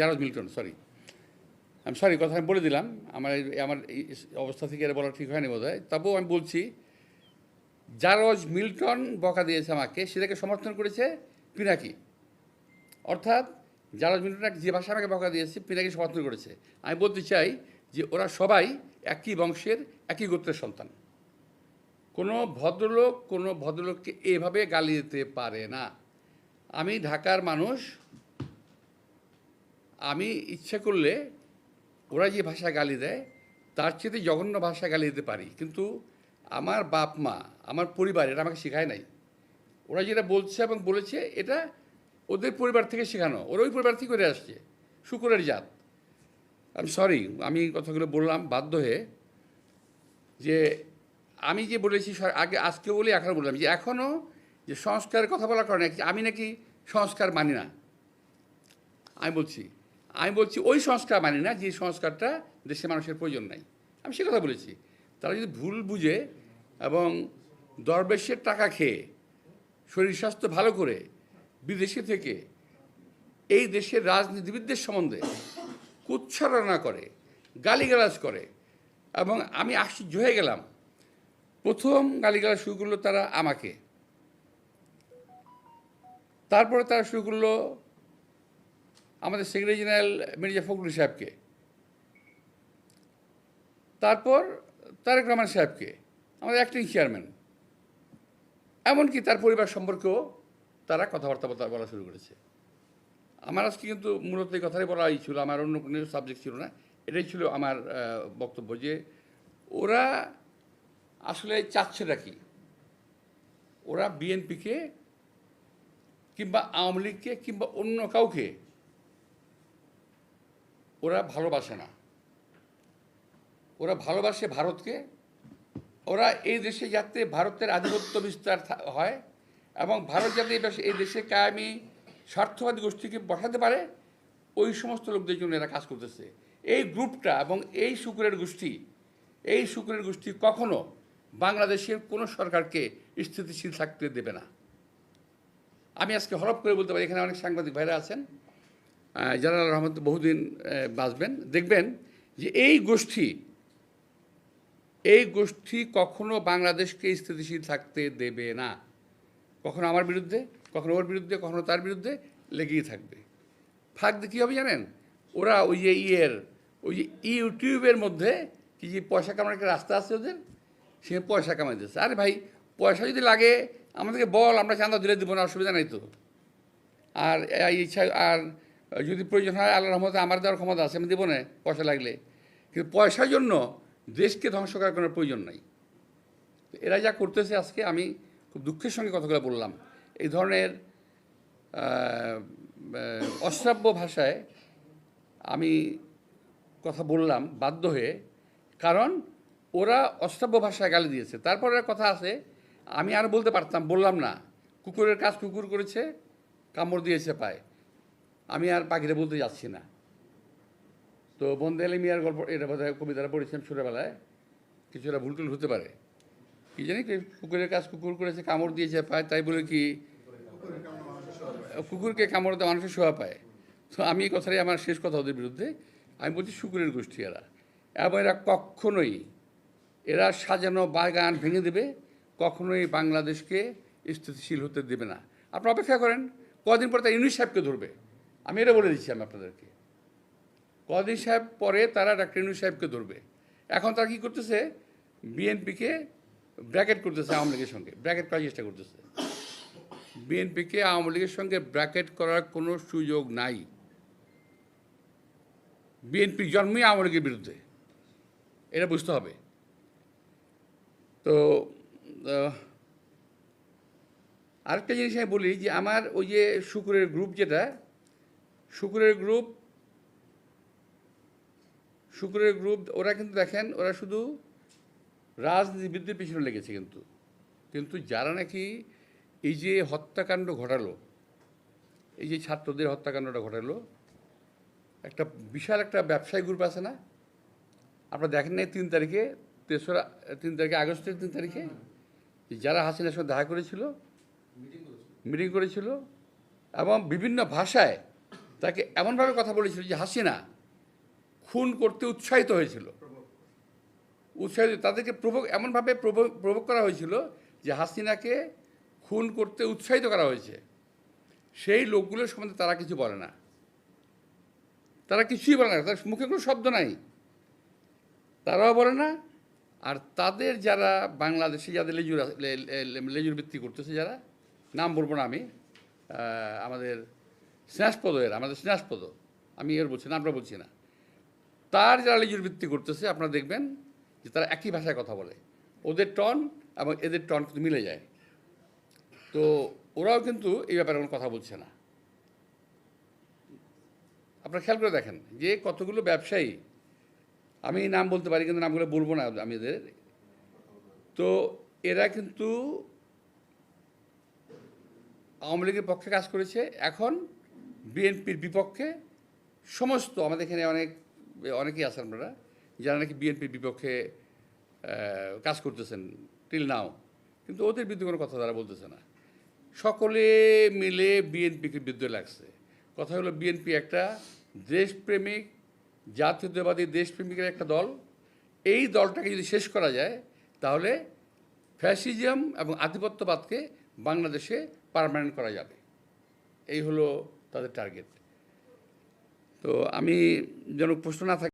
জারজ Milton sorry আমি sorry কথা আমি বলে দিলাম। আমার আমার অবস্থা থেকে এটা বলা ঠিক হয়নি বোধ হয় তবুও আমি বলছি, জারজ মিল্টন বকা দিয়েছে আমাকে, সেটাকে সমর্থন করেছে পিনাকি। অর্থাৎ, জারজ মিল্টন যে ভাষা আমাকে বকা দিয়েছে, পিনাকি সমর্থন করেছে। আমি বলতে চাই যে ওরা সবাই একই বংশের, একই গোত্রের সন্তান। কোনো ভদ্রলোক, কোনো ভদ্রলোককে এভাবে গালি দিতে পারে না। আমি ঢাকার মানুষ আমি ইচ্ছা করলে ওরা যে ভাষা গালি দেয়, তার চেয়ে জঘন্য ভাষা গালি দিতে পারি। কিন্তু আমার বাপ মা, আমার পরিবার এটা আমাকে শেখায় নাই। ওরা যেটা বলছে এবং বলেছে, এটা ওদের পরিবার থেকে শেখানো। ওরা ওই পরিবার থেকে করে আসছে। শুকুরের জাত। আমি সরি আমি কথাগুলো বললাম, বাধ্য হয়ে যে আমি যে বলেছি আগে, আজকে বলি, এখন বললাম যে এখনও যে সংস্কারের কথা বলার কারণে আমি নাকি সংস্কার মানি না। আমি বলছি আমি বলছি, ওই সংস্কার মানি না, যে সংস্কারটা দেশের মানুষের প্রয়োজন নাই। আমি সে কথা বলেছি। তারা যদি ভুল বুঝে এবং দরবেশের টাকা খেয়ে, শরীর স্বাস্থ্য ভালো করে বিদেশে থেকে এই দেশের রাজনীতিবিদদের সম্বন্ধে কুচ্ছারণা করে, গালিগালাজ করে এবং আমি আশ্চর্য হয়ে গেলাম। প্রথম গালিগালাজ শুরু করল তারা আমাকে। তারপরে তারা শুরু করল আমাদের সেক্রেটারি জেনারেল মির্জা ফখরুল সাহেবকে। তারপর তারেক রহমান সাহেবকে, আমাদের অ্যাক্টিং চেয়ারম্যান এমনকি তার পরিবার সম্পর্কেও তারা কথাবার্তা বলা- বলা শুরু করেছে। আমার আজকে কিন্তু মূলত এই কথাই বলাই ছিল, আমার অন্য কোনো সাবজেক্ট ছিল না। এটাই ছিল আমার বক্তব্য যে ওরা আসলে চাচ্ছেটা কি? ওরা বিএনপিকে কিংবা আওয়ামী লীগকে কিংবা অন্য কাউকে ওরা ভালোবাসে না। ওরা ভালোবাসে ভারতকে। ওরা এই দেশে যাতে ভারতের আধিপত্য বিস্তার হয় এবং ভারত যাতে এই দেশে কায়েমি, স্বার্থবাদী গোষ্ঠীকে বসাতে পারে, ওই সমস্ত লোকদের জন্য এরা কাজ করতেছে। এই গ্রুপটা এবং এই শুকুরের গোষ্ঠী, এই শুকুরের গোষ্ঠী কখনো বাংলাদেশের কোনো সরকারকে স্থিতিশীল থাকতে দেবে না। আমি আজকে হরপ করে বলতে পারি, এখানে অনেক সাংবাদিক ভাইরা আছেন। যারা রহমত বহুদিন বাঁচবেন। দেখবেন যে এই গোষ্ঠী এই গোষ্ঠী কখনো বাংলাদেশকে স্থিতিশীল থাকতে দেবে না। কখনো আমার বিরুদ্ধে, কখনো ওর বিরুদ্ধে, কখনো তার বিরুদ্ধে লেগেই থাকবে। দিয়ে কী হবে জানেন? ওরা ওই যে ইয়ের, ওই যে ইউটিউবের মধ্যে কি যে পয়সা কামানোর একটা রাস্তা আছে ওদের? সে পয়সা কামাইতেছে আরে ভাই, পয়সা যদি লাগে, আমাদেরকে বল, আমরা চাঁদা দিলে দেবো না, অসুবিধা নাই তো। আর ইচ্ছা, আর যদি প্রয়োজন হয় আল্লাহ রহমতে আমার দেওয়ার ক্ষমতা আছে, আমি দেবো না, পয়সা লাগলে। কিন্তু পয়সার জন্য দেশকে ধ্বংস করার কোনো প্রয়োজন নাই। এরা যা করতেছে আজকে, আমি খুব দুঃখের সঙ্গে কথাগুলো বললাম। এই ধরনের অশ্রাব্য ভাষায় আমি কথা বললাম, বাধ্য হয়ে। কারণ ওরা অশ্রাব্য ভাষায় গালি দিয়েছে। তারপরে কথা আছে, আমি আর বলতে পারতাম, বললাম না। কুকুরের কাজ কুকুর করেছে, কামড় দিয়েছে পায়। আমি আর পাখিটা বলতে যাচ্ছি না। তো বন্দে আলী মিয়ার গল্প, এটা বোধ কবিতাটা পড়েছিলাম ছোটোবেলায়, কিছুটা ভুল টুল হতে পারে। কি জানি কুকুরের কাজ কুকুর করেছে, কামড় দিয়েছে, পায়, তাই বলে কি, কুকুরকে কামড় দেওয়া মানুষের শোয়া পায়। তো আমি এই কথাটাই আমার শেষ কথা ওদের বিরুদ্ধে। আমি বলছি শুকুরের গোষ্ঠী এরা। এবং এরা কখনোই, এরা সাজানো বাগান ভেঙে দেবে, কখনোই বাংলাদেশকে স্থিতিশীল হতে দেবে না। আপনি অপেক্ষা করেন, কদিন পর তারা ইউনিস সাহেবকে ধরবে। আমি এটা বলে দিচ্ছি আমি আপনাদেরকে। কদিন সাহেব পরে তারা ডাক্তার ইউনুস সাহেবকে ধরবে। এখন তারা কী করতেছে? বিএনপিকে ব্র্যাকেট করতেছে আওয়ামী লীগের সঙ্গে ব্র্যাকেট করার চেষ্টা করতেছে। বিএনপিকে আওয়ামী লীগের সঙ্গে ব্র্যাকেট করার কোনো সুযোগ নাই। বিএনপির জন্মই আওয়ামী লীগের বিরুদ্ধে। এটা বুঝতে হবে। তো আরেকটা জিনিস আমি বলি যে আমার ওই যে শুকুরের গ্রুপ যেটা শুকুরের গ্রুপ শুক্রের গ্রুপ ওরা কিন্তু দেখেন ওরা শুধু রাজনীতিবিদদের পিছনে লেগেছে কিন্তু। কিন্তু যারা নাকি এই যে হত্যাকাণ্ড ঘটালো এই যে ছাত্রদের হত্যাকাণ্ডটা ঘটালো একটা বিশাল একটা ব্যবসায়ী গ্রুপ আছে না? আপনারা দেখেন নাই তিন তারিখে তেসরা তিন তারিখে আগস্টের তিন তারিখে? যারা হাসিনার সঙ্গে দেখা করেছিল। মিটিং করেছিল এবং বিভিন্ন ভাষায় তাকে এমনভাবে কথা বলেছিল যে হাসিনা খুন করতে উৎসাহিত হয়েছিল। উৎসাহিত, তাদেরকে প্রভোগ, এমনভাবে প্রভোগ করা হয়েছিল যে হাসিনাকে খুন করতে উৎসাহিত করা হয়েছে। সেই লোকগুলোর সম্বন্ধে তারা কিছু বলে না। তারা কিছুই বলে না তার মুখে কোনো শব্দ নাই। তারাও বলে না, আর তাদের যারা বাংলাদেশে যাদের লেজুর লেজুর ভিত্তি করতেছে যারা, নাম বলব না আমি আমাদের স্নেহাসপদ এর, আমাদের স্নেহাসপদ আমি এর বলছি না, আমরা বলছি না। তার যারা লিজুর ভিত্তি করতেছে, আপনারা দেখবেন যে তারা একই ভাষায় কথা বলে। ওদের টন এবং এদের টন কিন্তু মিলে যায়। তো ওরাও কিন্তু এই ব্যাপারে কোনো কথা বলছে না। আপনারা খেয়াল করে দেখেন যে কতগুলো ব্যবসায়ী, আমি নাম বলতে পারি কিন্তু নামগুলো বলব না আমি এদের। তো এরা কিন্তু আওয়ামী লীগের পক্ষে কাজ করেছে। এখন বিএনপির বিপক্ষে সমস্ত আমাদের এখানে অনেক, অনেকেই আছেন আপনারা, যারা নাকি বিএনপির বিপক্ষে কাজ করতেছেন টিল নাও কিন্তু ওদের বিরুদ্ধে কোনো কথা তারা বলতেছে না। সকলে মিলে বিএনপিকে বিরুদ্ধে লাগছে। কথা হলো বিএনপি একটা দেশপ্রেমিক, জাতীয়তাবাদী দেশপ্রেমিকের একটা দল। এই দলটাকে যদি শেষ করা যায়, তাহলে ফ্যাসিজম এবং আধিপত্যবাদকে বাংলাদেশে পার্মানেন্ট করা যাবে। এই হলো তাদের টার্গেট তো আমি যেন প্রশ্ন না থাকে